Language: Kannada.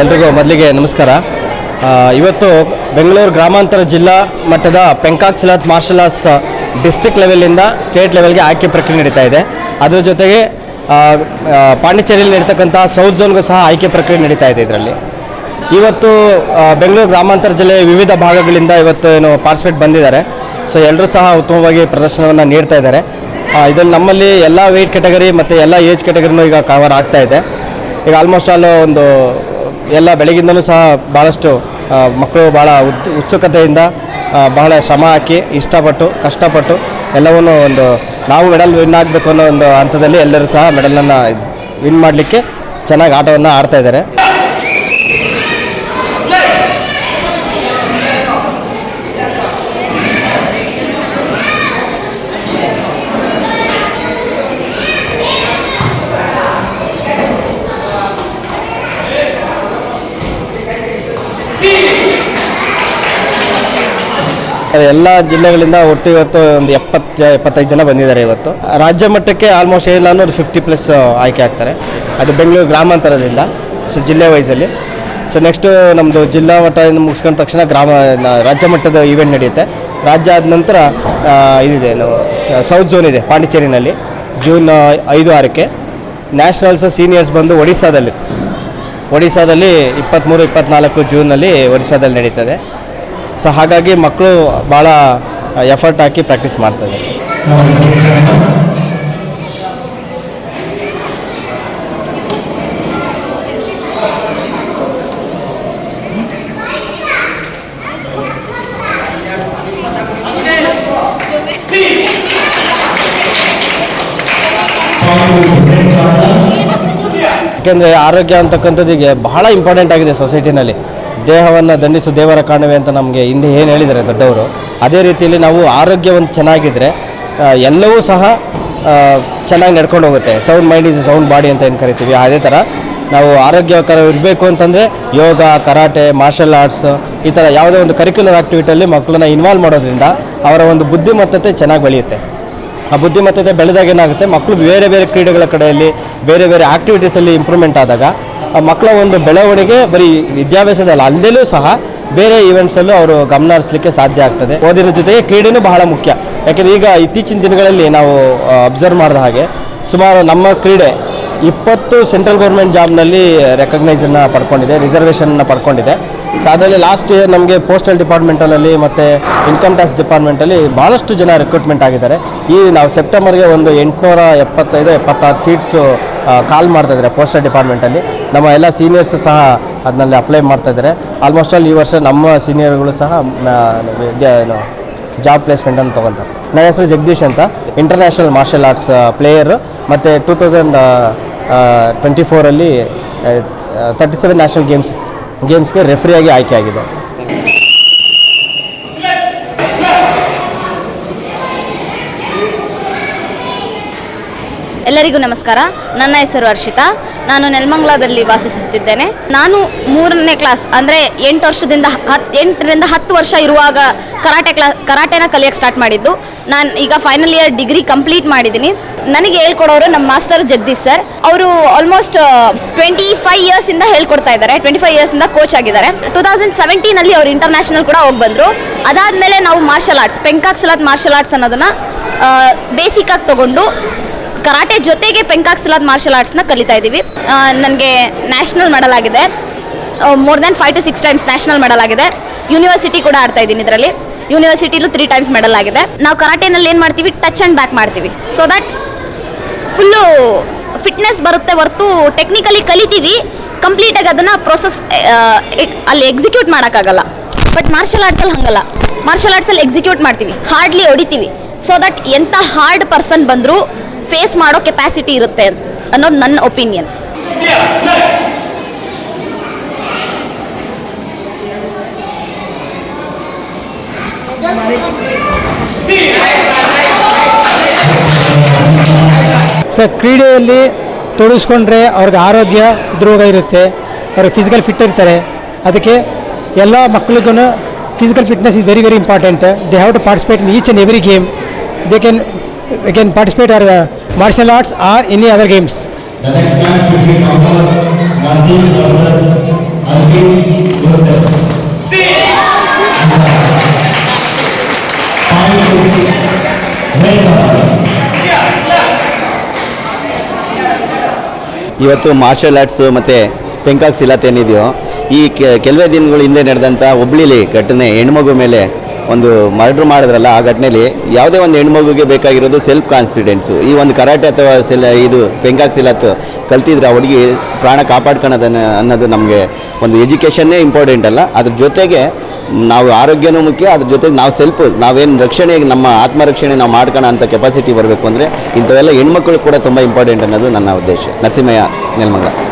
ಎಲ್ರಿಗೂ ಮೊದಲಿಗೆ ನಮಸ್ಕಾರ. ಇವತ್ತು ಬೆಂಗಳೂರು ಗ್ರಾಮಾಂತರ ಜಿಲ್ಲಾ ಮಟ್ಟದ pencak pencak silat martial arts district ಲೆವೆಲಿಂದ state ಲೆವೆಲ್ಗೆ ಆಯ್ಕೆ ಪ್ರಕ್ರಿಯೆ ನಡೀತಾ ಇದೆ. ಅದರ ಜೊತೆಗೆ ಪಾಂಡಿಚೇರಿಯಲ್ಲಿ ನಡೀತಕ್ಕಂಥ ಸೌತ್ ಝೋನ್ಗೂ ಸಹ ಆಯ್ಕೆ ಪ್ರಕ್ರಿಯೆ ನಡೀತಾ ಇದೆ ಇದರಲ್ಲಿ. ಇವತ್ತು ಬೆಂಗಳೂರು ಗ್ರಾಮಾಂತರ ಜಿಲ್ಲೆಯ ವಿವಿಧ ಭಾಗಗಳಿಂದ ಇವತ್ತು ಏನು ಪಾರ್ಟಿಸಿಪೇಟ್ ಬಂದಿದ್ದಾರೆ. ಸೊ ಎಲ್ಲರೂ ಸಹ ಉತ್ತಮವಾಗಿ ಪ್ರದರ್ಶನವನ್ನು ನೀಡ್ತಾ ಇದ್ದಾರೆ. ಇದರಲ್ಲಿ ನಮ್ಮಲ್ಲಿ ಎಲ್ಲ ವೆಯ್ಟ್ ಕೆಟಗರಿ ಮತ್ತು ಎಲ್ಲ ಏಜ್ ಕೆಟಗರಿನೂ ಈಗ ಕವರ್ ಆಗ್ತಾ ಇದೆ. ಈಗ ಆಲ್ಮೋಸ್ಟ್ ಆಲ್ ಒಂದು ಎಲ್ಲ ಬೆಳಗಿಂದಲೂ ಸಹ ಭಾಳಷ್ಟು ಮಕ್ಕಳು ಭಾಳ ಉತ್, ಉತ್ಸುಕತೆಯಿಂದ ಬಹಳ ಶ್ರಮ ಹಾಕಿ ಇಷ್ಟಪಟ್ಟು, ಕಷ್ಟಪಟ್ಟು ಎಲ್ಲವನ್ನು ಒಂದು ನಾವು ಮೆಡಲ್ ವಿನ್ ಆಗಬೇಕು ಅನ್ನೋ ಒಂದು ಹಂತದಲ್ಲಿ ಎಲ್ಲರೂ ಸಹ ಮೆಡಲನ್ನು ವಿನ್ ಮಾಡಲಿಕ್ಕೆ ಚೆನ್ನಾಗಿ ಆಟವನ್ನು ಆಡ್ತಾ ಇದ್ದಾರೆ. ಎಲ್ಲ ಜಿಲ್ಲೆಗಳಿಂದ ಒಟ್ಟು ಇವತ್ತು ಒಂದು ಎಪ್ಪತ್ತು ಎಪ್ಪತ್ತೈದು ಜನ ಬಂದಿದ್ದಾರೆ ಇವತ್ತು. ರಾಜ್ಯ ಮಟ್ಟಕ್ಕೆ ಆಲ್ಮೋಸ್ಟ್ ಏನಿಲ್ಲ ಅಂದ್ರೆ ಫಿಫ್ಟಿ ಪ್ಲಸ್ ಆಯ್ಕೆ ಆಗ್ತಾರೆ. ಅದು ಬೆಂಗಳೂರು ಗ್ರಾಮಾಂತರದಿಂದ, ಸೊ ಜಿಲ್ಲೆ ವೈಸಲ್ಲಿ ಸೊ ನೆಕ್ಸ್ಟು ನಮ್ಮದು ಜಿಲ್ಲಾ ಮಟ್ಟದಿಂದ ಮುಗಿಸ್ಕೊಂಡ ತಕ್ಷಣ ಗ್ರಾಮ ರಾಜ್ಯ ಮಟ್ಟದ ಈವೆಂಟ್ ನಡೆಯುತ್ತೆ. ರಾಜ್ಯ ಆದ ನಂತರ ಇದಿದೆ ಸೌತ್ ಝೋನ್ ಇದೆ, ಪಾಂಡಿಚೇರಿನಲ್ಲಿ. ಜೂನ್ ಐದು ಆರಕ್ಕೆ. ನ್ಯಾಷನಲ್ಸ್ ಸೀನಿಯರ್ಸ್ ಬಂದು ಒಡಿಸ್ಸಾದಲ್ಲಿ ಒಡಿಸ್ಸಾದಲ್ಲಿ ಇಪ್ಪತ್ತ್ಮೂರು ಇಪ್ಪತ್ತ್ನಾಲ್ಕು ಜೂನಲ್ಲಿ ಒಡಿಸ್ಸಾದಲ್ಲಿ ನಡೀತದೆ. ಸೊ ಹಾಗಾಗಿ ಮಕ್ಕಳು ಭಾಳ ಎಫರ್ಟ್ ಹಾಕಿ ಪ್ರಾಕ್ಟೀಸ್ ಮಾಡ್ತಾರೆ ಯಾಕೆಂದರೆ ಆರೋಗ್ಯ ಅಂತಕ್ಕಂಥದ್ದಿಗೆ ಬಹಳ ಇಂಪಾರ್ಟೆಂಟ್ ಆಗಿದೆ ಸೊಸೈಟಿನಲ್ಲಿ ದೇಹವನ್ನು ದಂಡಿಸು ದೇವರ ಕಾಣುವೆ ಅಂತ ನಮಗೆ ಹಿಂದೆ ಏನು ಹೇಳಿದ್ದಾರೆ ದೊಡ್ಡವರು, ಅದೇ ರೀತಿಯಲ್ಲಿ ನಾವು ಆರೋಗ್ಯವನ್ನು ಚೆನ್ನಾಗಿದ್ದರೆ ಎಲ್ಲವೂ ಸಹ ಚೆನ್ನಾಗಿ ನಡ್ಕೊಂಡು ಹೋಗುತ್ತೆ. Sound mind is sound body ಅಂತ ಏನು ಕರಿತೀವಿ. ಅದೇ ಥರ ನಾವು ಆರೋಗ್ಯಕರ ಇರಬೇಕು ಅಂತಂದರೆ ಯೋಗ, ಕರಾಟೆ ಮಾರ್ಷಲ್ ಆರ್ಟ್ಸ್ ಈ ಥರ ಯಾವುದೇ ಒಂದು ಕರಿಕ್ಯುಲರ್ ಆ್ಯಕ್ಟಿವಿಟಿಯಲ್ಲಿ ಮಕ್ಕಳನ್ನ ಇನ್ವಾಲ್ವ್ ಮಾಡೋದ್ರಿಂದ ಅವರ ಒಂದು ಬುದ್ಧಿಮತ್ತತೆ ಚೆನ್ನಾಗಿ ಬೆಳೆಯುತ್ತೆ. ಆ ಬುದ್ಧಿಮತ್ತತೆ ಬೆಳೆದಾಗ ಏನಾಗುತ್ತೆ? ಮಕ್ಕಳು ಬೇರೆ ಬೇರೆ ಕ್ರೀಡೆಗಳ ಕಡೆಯಲ್ಲಿ ಬೇರೆ ಬೇರೆ ಆ್ಯಕ್ಟಿವಿಟೀಸಲ್ಲಿ ಇಂಪ್ರೂವ್ಮೆಂಟ್ ಆದಾಗ, ಆ ಮಕ್ಕಳ ಒಂದು ಬೆಳವಣಿಗೆ ಬರೀ ವಿದ್ಯಾಭ್ಯಾಸದಲ್ಲ ಅಲ್ಲದಲ್ಲೂ ಸಹ ಬೇರೆ ಈವೆಂಟ್ಸಲ್ಲೂ ಅವರು ಗಮನ ಹರಿಸಲಿಕ್ಕೆ ಸಾಧ್ಯ ಆಗ್ತದೆ. ಓದಿನ ಜೊತೆಗೆ ಕ್ರೀಡೆನೂ ಬಹಳ ಮುಖ್ಯ. ಯಾಕೆಂದರೆ ಈಗ ಇತ್ತೀಚಿನ ದಿನಗಳಲ್ಲಿ ನಾವು ಅಬ್ಸರ್ವ್ ಮಾಡಿದ ಹಾಗೆ ಸುಮಾರು ನಮ್ಮ ಕ್ರೀಡೆ ಇಪ್ಪತ್ತು ಸೆಂಟ್ರಲ್ ಗೌರ್ಮೆಂಟ್ ಜಾಬ್ನಲ್ಲಿ ರೆಕಗ್ನೈಸನ್ನು ಪಡ್ಕೊಂಡಿದೆ ರಿಸರ್ವೇಷನ್ನ ಪಡ್ಕೊಂಡಿದೆ. ಸೊ ಅದರಲ್ಲಿ ಲಾಸ್ಟ್ ಇಯರ್ ನಮಗೆ ಪೋಸ್ಟಲ್ ಡಿಪಾರ್ಟ್ಮೆಂಟಲ್ಲಿ ಮತ್ತು ಇನ್ಕಮ್ ಟ್ಯಾಕ್ಸ್ ಡಿಪಾರ್ಟ್ಮೆಂಟಲ್ಲಿ ಭಾಳಷ್ಟು ಜನ ರಿಕ್ರೂಟ್ಮೆಂಟ್ ಆಗಿದ್ದಾರೆ. ಈ ನಾವು ಸೆಪ್ಟೆಂಬರ್ಗೆ ಒಂದು ಎಂಟುನೂರ ಎಪ್ಪತ್ತೈದು, ಎಪ್ಪತ್ತಾರು ಸೀಟ್ಸು ಕಾಲ್ ಮಾಡ್ತಾ ಇದ್ದಾರೆ ಪೋಸ್ಟಲ್ ಡಿಪಾರ್ಟ್ಮೆಂಟಲ್ಲಿ ನಮ್ಮ ಎಲ್ಲ ಸೀನಿಯರ್ಸು ಸಹ ಅದನ್ನಲ್ಲಿ ಅಪ್ಲೈ ಮಾಡ್ತಾ ಇದ್ದಾರೆ. ಆಲ್ಮೋಸ್ಟ್ ಆಲ್ ಈ ವರ್ಷ ನಮ್ಮ ಸೀನಿಯರ್ಗಳು ಸಹ ಏನು ಜಾಬ್ ಪ್ಲೇಸ್ಮೆಂಟನ್ನು ತೊಗೊಳ್ತಾರೆ ನನ್ನ ಹೆಸರು ಜಗದೀಶ್ ಅಂತ. ಇಂಟರ್ನ್ಯಾಷನಲ್ ಮಾರ್ಷಲ್ ಆರ್ಟ್ಸ್ ಪ್ಲೇಯರ್ ಮತ್ತು ಟೂ ತೌಸಂಡ್ ಟ್ವೆಂಟಿ ಫೋರಲ್ಲಿ ತರ್ಟಿ ಸೆವೆನ್ ನ್ಯಾಷನಲ್ ಗೇಮ್ಸ್ ಗೇಮ್ಸ್ಗೆ ರೆಫ್ರಿಯಾಗಿ ಆಯ್ಕೆ ಆಗಿದೆ. ಎಲ್ಲರಿಗೂ ನಮಸ್ಕಾರ. ನನ್ನ ಹೆಸರು ಹರ್ಷಿತಾ. ನಾನು ನೆಲಮಂಗ್ಲದಲ್ಲಿ ವಾಸಿಸುತ್ತಿದ್ದೇನೆ. ನಾನು ಮೂರನೇ ಕ್ಲಾಸ್ ಅಂದರೆ ಎಂಟು ವರ್ಷದಿಂದ ಹತ್ತು ಎಂಟರಿಂದ ಹತ್ತು ವರ್ಷ ಇರುವಾಗ ಕರಾಟೆ ಕ್ಲಾ ಕರಾಟೆನ ಕಲಿಯೋಕ್ಕೆ ಸ್ಟಾರ್ಟ್ ಮಾಡಿದ್ದು. ನಾನು ಈಗ ಫೈನಲ್ ಇಯರ್ ಡಿಗ್ರಿ ಕಂಪ್ಲೀಟ್ ಮಾಡಿದ್ದೀನಿ. ನನಗೆ ಹೇಳ್ಕೊಡೋರು ನಮ್ಮ ಮಾಸ್ಟರ್ ಜಗದೀಶ್ ಸರ್ ಅವರು ಆಲ್ಮೋಸ್ಟ್ ಟ್ವೆಂಟಿ ಫೈವ್ ಇಯರ್ಸಿಂದ ಹೇಳ್ಕೊಡ್ತಾ ಇದ್ದಾರೆ. ಟ್ವೆಂಟಿ ಫೈವ್ ಇಯರ್ಸಿಂದ ಕೋಚ್ ಆಗಿದ್ದಾರೆ. ಟೂ ತೌಸಂಡ್ ಸೆವೆಂಟೀನಲ್ಲಿ ಅವರು ಇಂಟರ್ನ್ಯಾಷನಲ್ ಕೂಡ ಹೋಗಿ ಬಂದರು. ಅದಾದಮೇಲೆ ನಾವು martial arts pencak silat martial arts ಅನ್ನೋದನ್ನು ಆಗಿ ತಗೊಂಡು ಕರಾಟೆ ಜೊತೆಗೆ ಪೆಂಕಾಕ್ಸಿಲಾದ್ ಮಾರ್ಷಲ್ ಆರ್ಟ್ಸ್ನ ಕಲಿತಾ ಇದ್ದೀವಿ. ನನಗೆ ನ್ಯಾಷನಲ್ ಮೆಡಲ್ ಆಗಿದೆ. More than five to six times national medal ಆಗಿದೆ. ಯೂನಿವರ್ಸಿಟಿ ಕೂಡ ಆಡ್ತಾ ಇದ್ದೀನಿ ಇದರಲ್ಲಿ. ಯೂನಿವರ್ಸಿಟಿಲೂ ತ್ರೀ ಟೈಮ್ಸ್ ಮೆಡಲ್ ಆಗಿದೆ. ನಾವು ಕರಾಟೆನಲ್ಲಿ ಏನು ಮಾಡ್ತೀವಿ? ಟಚ್ ಆ್ಯಂಡ್ ಬ್ಯಾಕ್ ಮಾಡ್ತೀವಿ. ಸೊ ದಟ್ ಫುಲ್ಲು ಫಿಟ್ನೆಸ್ ಬರುತ್ತೆ ಹೊರತು ಟೆಕ್ನಿಕಲಿ ಕಲಿತೀವಿ. ಕಂಪ್ಲೀಟಾಗಿ ಅದನ್ನು ಪ್ರೊಸೆಸ್ ಅಲ್ಲಿ ಎಕ್ಸಿಕ್ಯೂಟ್ ಮಾಡೋಕ್ಕಾಗಲ್ಲ. ಬಟ್ ಮಾರ್ಷಲ್ ಆರ್ಟ್ಸಲ್ಲಿ ಹಂಗಲ್ಲ. ಮಾರ್ಷಲ್ ಆರ್ಟ್ಸಲ್ಲಿ ಎಕ್ಸಿಕ್ಯೂಟ್ ಮಾಡ್ತೀವಿ. ಹಾರ್ಡ್ಲಿ ಹೊಡಿತೀವಿ. ಸೊ ದಟ್ ಎಂಥ ಹಾರ್ಡ್ ಪರ್ಸನ್ ಬಂದರೂ ಫೇಸ್ ಮಾಡೋ ಕೆಪಾಸಿಟಿ ಇರುತ್ತೆ ಅನ್ನೋದು ನನ್ನ ಒಪಿನಿಯನ್ ಸರ್, ಕ್ರೀಡೆಯಲ್ಲಿ ತೊಡಗಿಸ್ಕೊಂಡ್ರೆ ಅವ್ರಿಗೆ ಆರೋಗ್ಯ ದ್ರೋಗ ಇರುತ್ತೆ. ಅವ್ರಿಗೆ ಫಿಸಿಕಲ್ ಫಿಟ್ ಇರ್ತಾರೆ. ಅದಕ್ಕೆ ಎಲ್ಲ ಮಕ್ಕಳಿಗೂ physical fitness is very very important they have to participate in each and every game they can can participate or martial arts or any other games The next match between Mohammed Nazim versus ಇವತ್ತು ಮಾರ್ಷಲ್ ಆರ್ಟ್ಸು ಮತ್ತು ಪೆಂಕಾಕ್ ಸಿಲಾತ್ ಏನಿದೆಯೋ ಈ ಕೆ- ಕೆಲವೇ ದಿನಗಳ ಹಿಂದೆ ನಡೆದಂಥ ಹುಬ್ಳಿಲಿ ಘಟನೆ ಹೆಣ್ಮಗು ಮೇಲೆ ಒಂದು ಮರ್ಡ್ರ್ ಮಾಡಿದ್ರಲ್ಲ ಆ ಘಟನೆಯಲ್ಲಿ ಯಾವುದೇ ಒಂದು ಹೆಣ್ಮಗುಗೆ ಬೇಕಾಗಿರೋದು ಸೆಲ್ಫ್ ಕಾನ್ಫಿಡೆನ್ಸು ಈ ಒಂದು ಕರಾಟೆ ಅಥವಾ ಸೆಲ್ ಇದು ಸಿಲಾತ್ ಕಲ್ತಿದ್ರೆ ಆ ಹುಡುಗಿ ಪ್ರಾಣ ಕಾಪಾಡ್ಕೊಳ್ಳೋದನ್ನ ಅನ್ನೋದು ನಮಗೆ ಒಂದು ಎಜುಕೇಷನ್ನೇ ಇಂಪಾರ್ಟೆಂಟ್ ಅಲ್ಲ. ಅದ್ರ ಜೊತೆಗೆ ನಾವು ಆರೋಗ್ಯನೂ ಮುಖ್ಯ, ಅದ್ರ ಜೊತೆಗೆ ನಾವು ಸೆಲ್ಫ್ ನಾವೇನು ರಕ್ಷಣೆ, ನಮ್ಮ ಆತ್ಮರಕ್ಷಣೆ ನಾವು ಮಾಡ್ಕೋಣ ಅಂತ ಕೆಪಾಸಿಟಿ ಬರಬೇಕು ಅಂದರೆ ಇಂಥವೆಲ್ಲ ಹೆಣ್ಮಕ್ಳು ಕೂಡ ತುಂಬ ಇಂಪಾರ್ಟೆಂಟ್ ಅನ್ನೋದು ನನ್ನ ಉದ್ದೇಶ. ನರಸಿಂಹಯ್ಯ, ನೆಲಮಂಗಲ.